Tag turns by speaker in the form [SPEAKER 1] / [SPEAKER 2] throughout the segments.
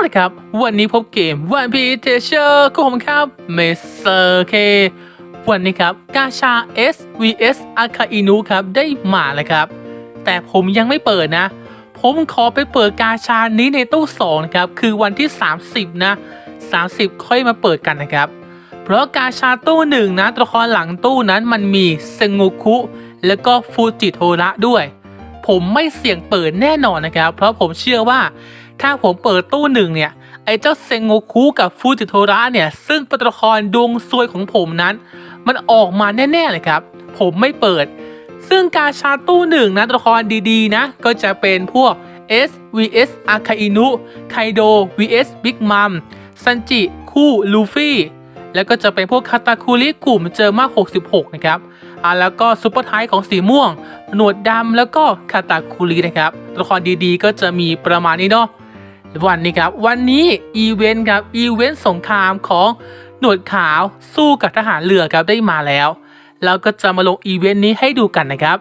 [SPEAKER 1] เลยครับ วันนี้พบเกมวันพีเทเชอร์ของผมครับเมเซอร์เควันนี้ครับกาชา S vs อาคาอินุครับได้มาแล้วครับ แต่ผมยังไม่เปิดนะ ผมขอไปเปิดกาชานี้ในตู้2นะครับ คือวันที่ 30 นะ 30 ค่อยมาเปิดกันนะครับ เพราะกาชาตู้หนึ่งนะตัวละครหลังตู้นั้นมันมีเซงุคุ แล้วก็ฟูจิโทระด้วย ผมไม่เสี่ยงเปิดแน่นอนนะครับ เพราะผมเชื่อว่า ถ้าผมเปิดตู้หนึ่งเนี่ย ไอ้เจ้าเซงโงคุกับฟูจิโทระเนี่ย ซึ่งเป็นตัวละครดวงซวยของผมนั้น มันออกมาแน่ๆเลยครับ ผมไม่เปิด ซึ่งการชาตู้หนึ่งนะตัวละครดีๆ นะ ก็จะเป็นพวก S vs อาคาอินุไคโด vs บิ๊กมัมซันจิคู่ลูฟี่ แล้วก็จะเป็นพวกคาตาคุริกลุ่มเจอมาก 66 นะครับอ่าแล้วก็ซุปเปอร์ไทป์ของสีม่วง หนวดดำแล้วก็คาตาคุรินะครับ ตัวละครดีๆ ก็จะมีประมาณนี้เนาะ วันนี้ครับ วันนี้อีเวนต์ครับอีเวนต์สงครามของหนวดขาวสู้กับทหารเรือครับได้มาแล้วแล้วก็จะมาลงอีเวนต์นี้ให้ดูกันนะครับ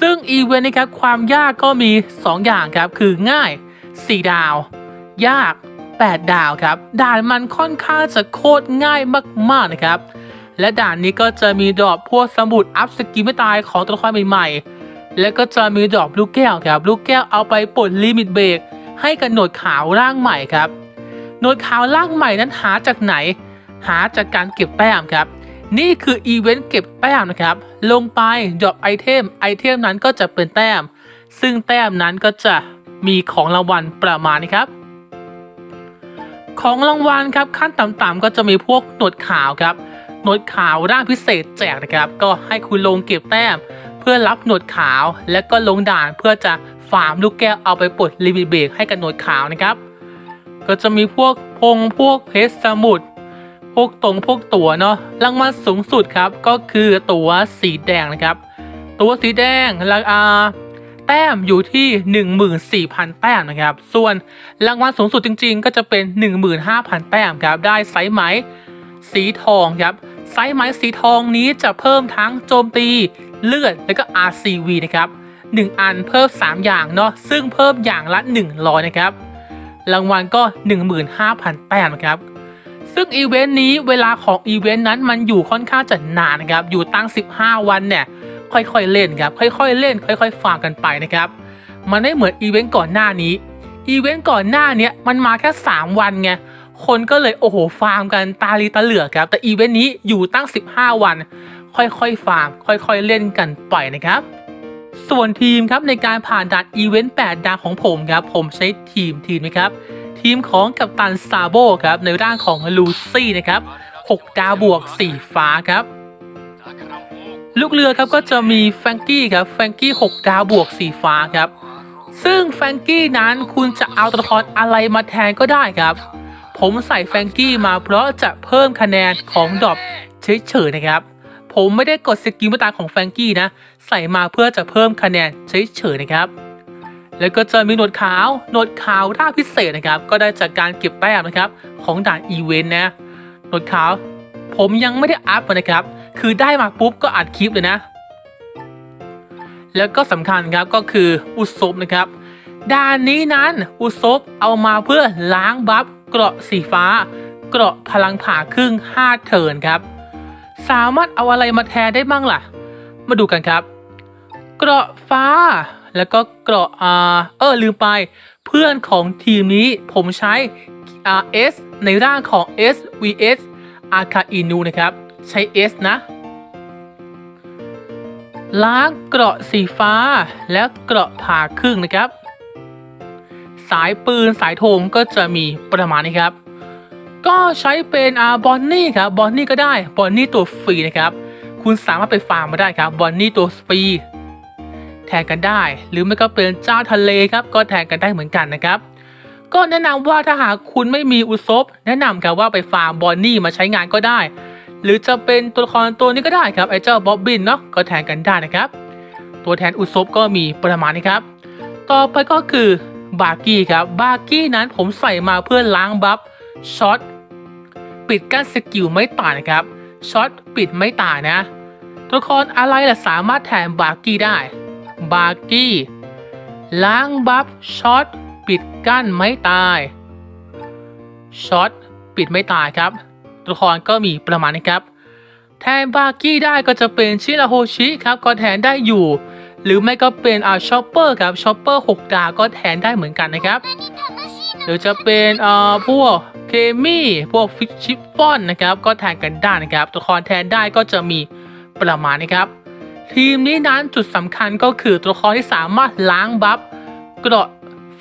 [SPEAKER 1] ซึ่งอีเวนต์นี้ครับความยากก็มี 2 อย่างครับ คือง่าย 4 ดาว ยาก 8 ดาวครับด่านมันค่อนข้างจะโคตรง่ายมากๆนะครับ และด่านนี้ก็จะมีดอกพวกสมุดอัพสกิลไม่ตายของตัวละครใหม่ๆ แล้วก็จะมีดอกลูกแก้วครับลูกแก้วเอาไปปลดลิมิตเบรก ให้กับหนวดขาวร่างใหม่ครับ หนวดขาวร่างใหม่นั้นหาจากไหน หาจากการเก็บแต้มครับ นี่คืออีเวนต์เก็บแต้มนะครับ ลงไปดรอปไอเทม ไอเทมนั้นก็จะเป็นแต้ม ซึ่งแต้มนั้นก็จะมีของรางวัลประมาณนี้ครับ ของรางวัลครับขั้นต่ำๆก็จะมีพวกหนวดขาวครับหนวดขาวร่างพิเศษแจกนะครับ ก็ให้คุณลงเก็บแต้ม พื่อรับหนวดขาว และก็ลงด่านเพื่อจะฟาร์มลูกแก้วเอาไปปลดลิมิเบกให้กับหนวดขาวนะครับ ก็จะมีพวกพงพวกเพชรสมุดพวกตรงพวกตั๋วเนาะรางวัลสูงสุดครับก็คือตั๋วสีแดงนะครับ ตั๋วสีแดงราคาแต้มอยู่ที่ 14,000 แต้มนะครับ ส่วนรางวัลสูงสุดจริง ๆ ก็จะเป็น 15,000 แต้มครับได้ไซส์ไหมสีทองครับไซส์ไหมสีทองนี้จะเพิ่มทั้งโจมตี เลือด แล้วก็ RCV นะครับ 1 อันเพิ่ม 3 อย่างเนาะซึ่งเพิ่มอย่างละ 100 นะครับ รางวัลก็ 15,000แต้มนะครับ ซึ่งอีเวนต์นี้เวลาของอีเวนต์นั้นมันอยู่ค่อนข้างจะนานนะครับ อยู่ตั้ง 15 วันเนี่ยค่อยๆเล่นครับ ค่อยๆเล่น ค่อยๆฟาร์มกันไปนะครับ มันไม่เหมือนอีเวนต์ก่อนหน้านี้ อีเวนต์ก่อนหน้าเนี้ยมันมาแค่ 3 วันไง คนก็เลยโอ้โหฟาร์มกันตาลีตาเหลือกครับ แต่อีเวนต์นี้อยู่ตั้ง 15 วัน ค่อยๆฟาร์ม ค่อยๆเล่นกันไปนะครับ ส่วนทีมครับในการผ่านด่านอีเวนต์8ดาวของผมครับ ผมใช้ทีมทีมนะครับ ทีมของกัปตันซาโบครับในร่างของลูซี่นะครับ6ดาวบวก4ฟ้าครับลูกเรือครับก็จะมีแฟงกี้ครับแฟงกี้6ดาวบวก4ฟ้าครับ ซึ่งแฟงกี้นั้นคุณจะเอาตัวละครอะไรมาแทนก็ได้ครับ ผมใส่แฟงกี้มาเพราะจะเพิ่มคะแนนของดอปเฉยๆนะครับ ผมไม่ได้กดสกิลมาตาของแฟรงกี้นะ ใส่มาเพื่อจะเพิ่มคะแนนเฉยๆนะครับ แล้วก็จะมีหนวดขาวหนวดขาวท่าพิเศษนะครับ ก็ได้จากการเก็บแต้มนะครับ ของด่านอีเวนต์นะหนวดขาว ผมยังไม่ได้อัพนนะครับ คือได้มาปุ๊บก็อัดคลิปเลยนะ แล้วก็สำคัญครับก็คืออุศบนะครับด่านนี้นั้นอุศบเอามาเพื่อล้างบัฟเกราะสีฟ้า เกราะพลังผ่าครึ่ง 5 เทิร์นครับ สามารถเอาอะไรมาแทนได้บ้างล่ะ มาดูกันครับ เกราะฟ้า แล้วก็เกราะอ่าเออลืมไป เพื่อนของทีมนี้ผมใช้ RS ในร่างของ S vs อาคาอินูนะครับ ใช้ S นะ ล้างเกราะสีฟ้า และเกราะผ่าครึ่งนะครับ สายปืนสายธงก็จะมีประมาณนี้ครับ ก็ใช้เป็นอาบอนนี่ครับบอนนี่ก็ได้บอนนี่ตัวฟรีนะครับ คุณสามารถไปฟาร์มมาได้ครับบอนนี่ตัวฟรีแทนกันได้ หรือไม่ก็เป็นเจ้าทะเลครับ ก็แทนกันได้เหมือนกันนะครับ ก็แนะนำว่าถ้าหากคุณไม่มีอุซบแนะนำครับว่าไปฟาร์มบอนนี่มาใช้งานก็ได้ หรือจะเป็นตัวละครตัวนี้ก็ได้ครับไอ้เจ้าบ๊อบบินเนาะก็แทนกันได้นะครับ ตัวแทนอุซบก็มีประมาณนี้ครับ ต่อไปก็คือบาร์กี้ครับบาร์กี้นั้นผมใส่มาเพื่อล้างบัฟช็อต ปิดกั้นสกิลไม่ตายนะครับช็อตปิดไม่ตายนะตัวละครอะไรล่ะสามารถแทนบาร์กี้ได้ บาร์กี้ล้างบัฟช็อตปิดกั้นไม่ตายช็อตปิดไม่ตายครับ ตัวละครก็มีประมาณนี้ครับ แทนบาร์กี้ได้ก็จะเป็นชิราโฮชิครับก็แทนได้อยู่ หรือไม่ก็เป็นอ่าชอปเปอร์ครับชอปเปอร์6ดาก็แทนได้เหมือนกันนะครับ หรือจะเป็นอ่อพวก เคมี่ พวกฟิชชิฟฟอนนะครับ ก็แทนกันได้นะครับ ตัวละครแทนได้ก็จะมีประมาณนี้ครับ ทีมนี้นั้นจุดสำคัญก็คือตัวละครที่สามารถล้างบัฟเกราะ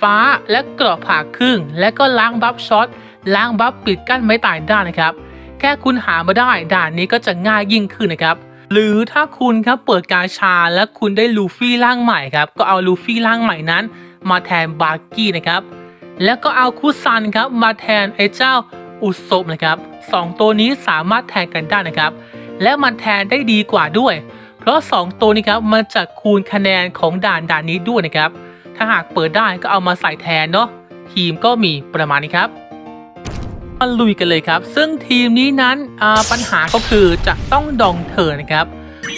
[SPEAKER 1] ฟ้าและเกราะผ่าครึ่ง และก็ล้างบัฟช็อตล้างบัฟปิดกั้นไม้ตายได้นะครับ แค่คุณหามาได้ด่านนี้ก็จะง่ายยิ่งขึ้นนะครับ หรือถ้าคุณครับเปิดกาชาและคุณได้ลูฟี่ร่างใหม่ครับก็เอาลูฟี่ร่างใหม่นั้น มาแทนบาร์กี้นะครับ แล้วก็เอาคุซันครับมาแทนไอ้เจ้าอุศบนะครับสองตัวนี้สามารถแทนกันได้นะครับ และมันแทนได้ดีกว่าด้วย เพราะ 2 ตัวนี้ครับมันจะคูณคะแนนของด่านด่านนี้ด้วยนะครับ ถ้าหากเปิดได้ก็เอามาใส่แทนเนาะทีมก็มีประมาณนี้ครับมาลุยกันเลยครับ ซึ่งทีมนี้นั้นปัญหาก็คือจะต้องดองเธอนะครับ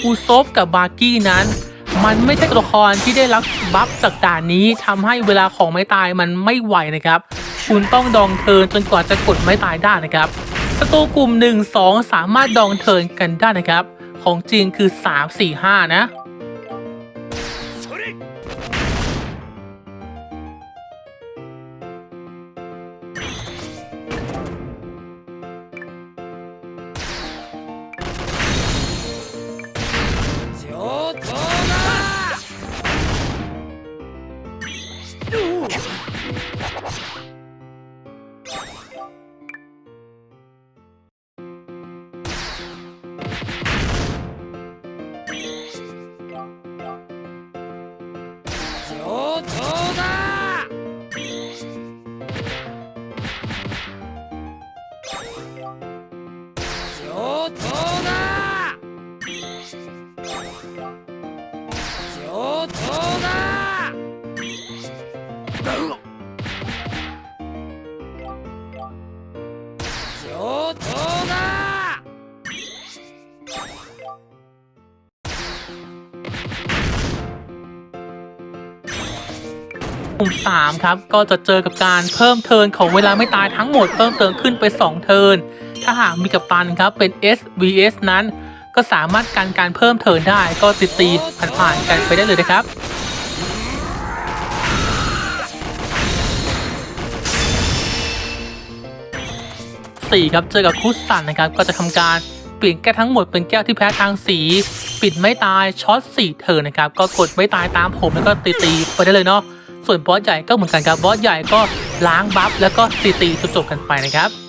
[SPEAKER 1] อูซบกับบาร์กี้นั้น มันไม่ใช่ตัวละครที่ได้รับบัฟจากด่านนี้ทำให้เวลาของไม้ตายมันไม่ไหวนะครับ คุณต้องดองเทินจนกว่าจะกดไม้ตายได้นะครับศัตรูกลุ่ม 1 2 สามารถดองเทินกันได้นะครับ ของจริงคือ 3 4 5 นะ
[SPEAKER 2] 上等だ
[SPEAKER 1] กลุ่ม 3 ครับ ก็จะเจอกับการเพิ่มเทิร์นของเวลาไม่ตายทั้งหมดเพิ่มเติมขึ้นไป 2 เทิร์น ถ้าหากมีกัปตันครับเป็น S vs นั้น ก็สามารถการการเพิ่มเทิร์นได้ ก็ตีตีๆผ่านๆกันไปได้เลยนะครับ 4ครับเจอกับคุสสันนะครับก็จะทำการเปลี่ยนแก้วทั้งหมดเป็นแก้วที่แพ้ทางสี ปิดไม่ตายช็อต4เทิร์นะครับก็กดไม่ตายตามผมแล้วก็ตีตีไปได้เลยเนาะส่วนบอสใหญ่ก็เหมือนกันครับบอสใหญ่ก็ล้างบัฟแล้วก็ตีตีจบๆกันไปนะครับ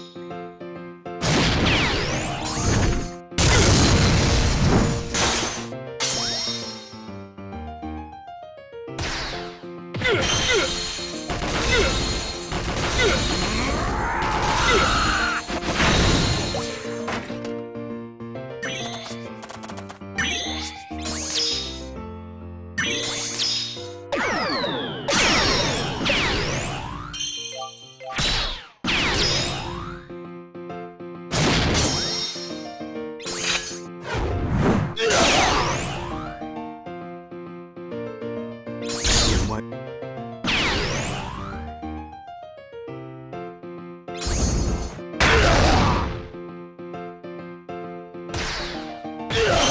[SPEAKER 1] Ugh!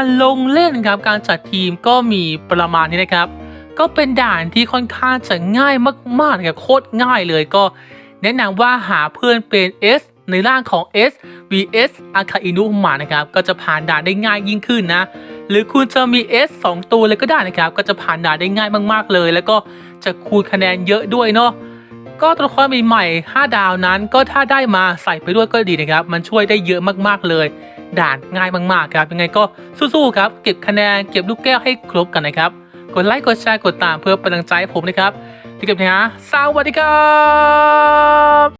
[SPEAKER 1] การลงเล่นครับการจัดทีมก็มีประมาณนี้นะครับ ก็เป็นด่านที่ค่อนข้างจะง่ายมากๆนะครับโคตรง่ายเลยก็แนะนำว่าหาเพื่อนเป็น S ในร่างของ S vs อาคาอินุมานะครับ ก็จะผ่านด่านได้ง่ายยิ่งขึ้นนะ หรือคุณจะมี S 2 ตัวเลยก็ได้นะครับ ก็จะผ่านด่านได้ง่ายมากๆเลย แล้วก็จะคูณคะแนนเยอะด้วยเนาะ ก็ตัวละครใหม่ๆ5ดาวนั้นก็ถ้าได้มาใส่ไปด้วยก็ดีนะครับ มันช่วยได้เยอะมากๆเลย ด่านง่ายมากๆครับยังไงก็สู้ๆครับ เก็บคะแนนเก็บลูกแก้วให้ครบกันนะครับ กดไลค์กดแชร์กดตามเพื่อเป็นกำลังใจให้ผมนะครับที่กับนะฮะสวัสดีครับ